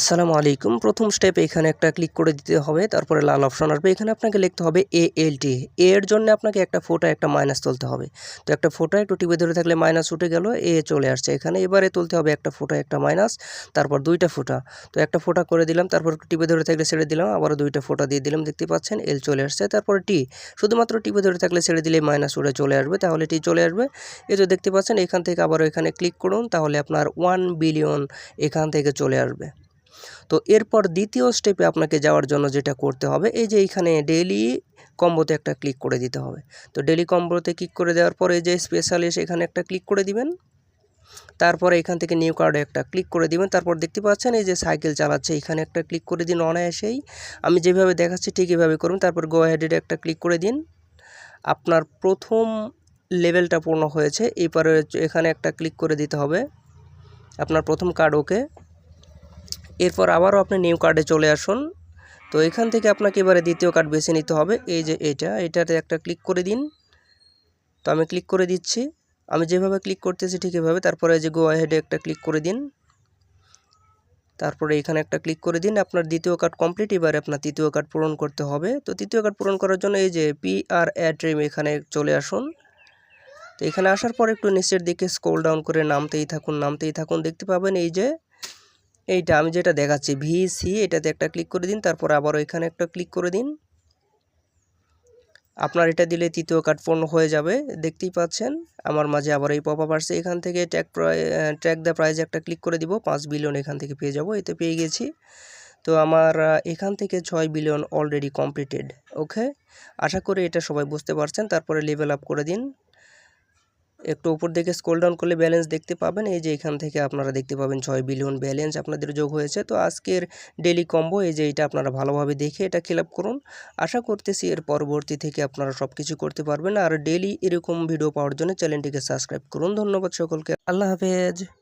আসসালামু আলাইকুম। প্রথম স্টেপ এখানে একটা ক্লিক করে দিতে হবে, তারপরে লাল অপশন আসবে। এখানে আপনাকে লিখতে হবে এ এল টি এর জন্য আপনাকে একটা ফোটা একটা মাইনাস তুলতে হবে। তো একটা ফোটা একটু টিপে ধরে থাকলে মাইনাস উঠে গেল এ চলে আসছে। এখানে এবারে তুলতে হবে একটা ফোটা একটা মাইনাস তারপর দুইটা ফোটা তো একটা ফোটা করে দিলাম, তারপর টিপে ধরে থাকলে ছেড়ে দিলাম আবার দুইটা ফোটা দিয়ে দিলাম, দেখতে পাচ্ছেন এল চলে আসছে। তারপর টি শুধুমাত্র টিপে ধরে থাকলে ছেড়ে দিলে মাইনাস উঠে চলে আসবে, তাহলে টি চলে আসবে। এই যে দেখতে পাচ্ছেন, এখান থেকে আবার এখানে ক্লিক করুন, তাহলে আপনার ওয়ান বিলিয়ন এখান থেকে চলে আসবে। তো এরপর দ্বিতীয় স্টেপে আপনাকে যাওয়ার জন্য যেটা করতে হবে, এই যে এইখানে ডেলি কম্বোতে একটা ক্লিক করে দিতে হবে। তো ডেলি কম্বোতে ক্লিক করে দেওয়ার পরে যে স্পেশালিস্ট এখানে একটা ক্লিক করে দিবেন। তারপরে এখান থেকে নিউ কার্ডে একটা ক্লিক করে দিবেন। তারপর দেখতে পাচ্ছেন এই যে সাইকেল চালাচ্ছে, এখানে একটা ক্লিক করে দিন অনায়াসেই। আমি যেভাবে দেখাচ্ছি ঠিক এভাবে করুন। তারপর গো হেডেড একটা ক্লিক করে দিন। আপনার প্রথম লেভেলটা পূর্ণ হয়েছে, এরপরে এখানে একটা ক্লিক করে দিতে হবে। আপনার প্রথম কার্ড ওকে। এরপর আবারও আপনি নিউ কার্ডে চলে আসুন। তো এখান থেকে আপনাকে এবারে দ্বিতীয় কার্ড বেছে নিতে হবে। এই যে এটা, এটাতে একটা ক্লিক করে দিন। তো আমি ক্লিক করে দিচ্ছি। আমি যেভাবে ক্লিক করতেছি ঠিক এভাবে। তারপরে যে গো হেডে একটা ক্লিক করে দিন। তারপরে এখানে একটা ক্লিক করে দিন। আপনার দ্বিতীয় কার্ড কমপ্লিট এবারে আপনার তৃতীয় কার্ড পূরণ করতে হবে। তো তৃতীয় কার্ড পূরণ করার জন্য এই যে পি আর অ্যাড্রিম এখানে চলে আসুন। তো এখানে আসার পর একটু নিচের দিকে স্ক্রল ডাউন করে নামতেই থাকুন নামতেই থাকুন। দেখতে পাবেন এই যে এইটা আমি যেটা দেখাচ্ছি ভিসি এটাতে একটা ক্লিক করে দিন, তারপর আবারও ওইখানে একটা ক্লিক করে দিন। আপনার এটা দিলে তৃতীয় কার্ড পূর্ণ হয়ে যাবে, দেখতেই পাচ্ছেন। আমার মাঝে আবার এই পপ আপ আসছে, এখান থেকে ট্র্যাক ট্র্যাক দ্য প্রাইজ একটা ক্লিক করে দিব, পাঁচ বিলিয়ন এখান থেকে পেয়ে যাব, এতে পেয়ে গেছি। তো আমার এখান থেকে ছয় বিলিয়ন অলরেডি কমপ্লিটেড ওকে আশা করি এটা সবাই বুঝতে পারছেন, তারপরে লেভেল আপ করে দিন। একটু উপর দিকে স্কোল ডাউন করলে ব্যালেন্স দেখতে পাবেন। এই যে এখান থেকে আপনারা দেখতে পাবেন ছয় বিলিয়ন ব্যালেন্স আপনাদের যোগ হয়েছে। তো আজকের ডেলি কম্বো এই যে এটা আপনারা ভালোভাবে দেখে এটা ফিল করুন। আশা করতেছি এর পরবর্তী থেকে আপনারা সব কিছু করতে পারবেন। আর ডেলি এরকম ভিডিও পাওয়ার জন্য চ্যানেলটিকে সাবস্ক্রাইব করুন। ধন্যবাদ সকলকে। আল্লাহ হাফেজ।